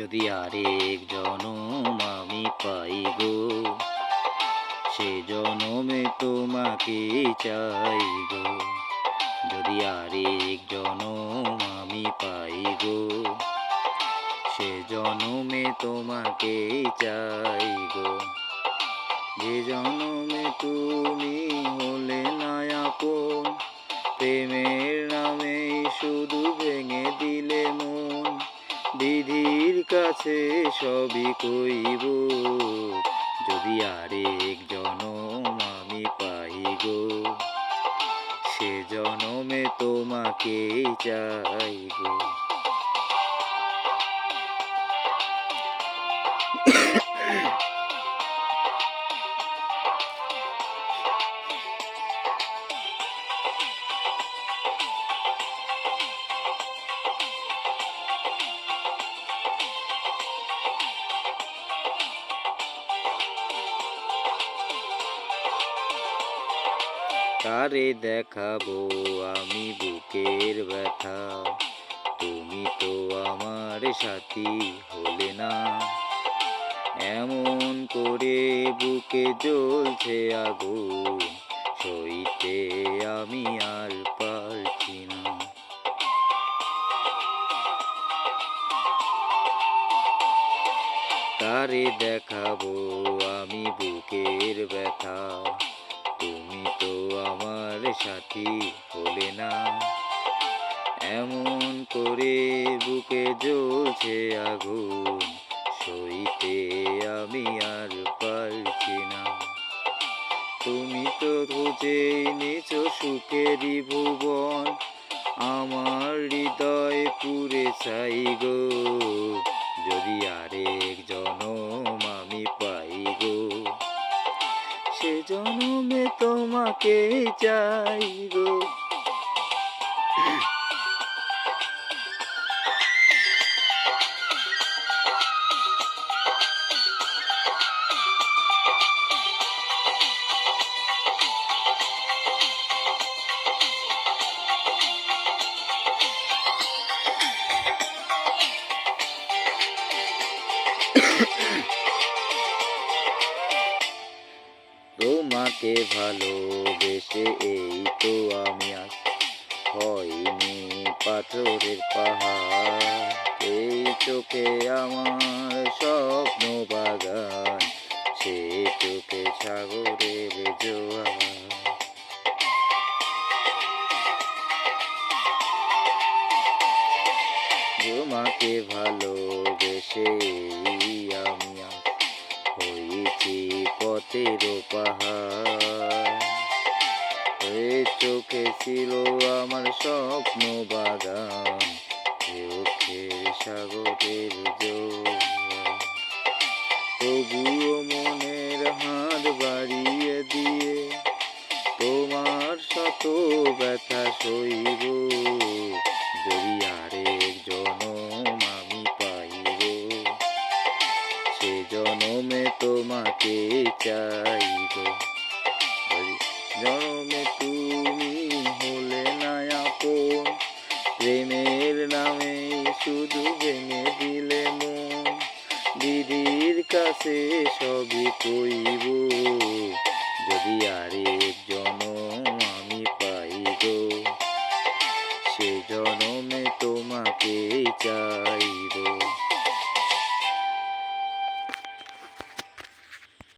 যদি আরেক জনম আমি পাই গো, সে জনমে তোমাকে চাই গো। যদি আরেক জনম আমি পাই গো, সে জনমে তোমাকে চাই গো। যে জনমে তুমি হলে না আপন, প্রেমের নামে শুধু বিধির কাছে সবই কইব। যদি আরেক জনম কারে দেখাবো আমি বুকের ব্যথা। তুমি তো আমার সাথী হলে না। এমন করে বুকে জ্বলছে আগুন, সইতে আমি আর পারছি না। কারে দেখাবো আমি বুকের ব্যথা। তো আমার সাথী হলে না। এমন করে বুকে জ্বলছে আগুন, সইতে আমি আর পারছি না। তুমি তো খুঁজে নিচ সুখেরই ভুবন, আমার হৃদয় পুরে চাই গো। তোমাকে চাই তোমাকে ভালোবেসে এই তো আমি আজ হয়নি পাথরের পাহাড়। এই চোখে আমার স্বপ্ন বাগান, সে চোখে সাগরের জোয়ার। তোমাকে ভালোবেসে আমি আজ হয়েছি পথের পাহাড় চোখে ছিল আমার স্বপ্ন বাগান। চোখের সাগরের তবুও মনের হাত বাড়িয়ে দিয়ে তোমার শত ব্যথা সইব। যদি আরেক জনমে তোমাকে চাইব জনমে তুমি হলে না আপন। প্রেমের নামে শুধু ভেঙে দিলে মন। দিদির কাছে সবই কইব, যদি আরে জনম আমি পাইব সে জনমে তোমাকে চাইব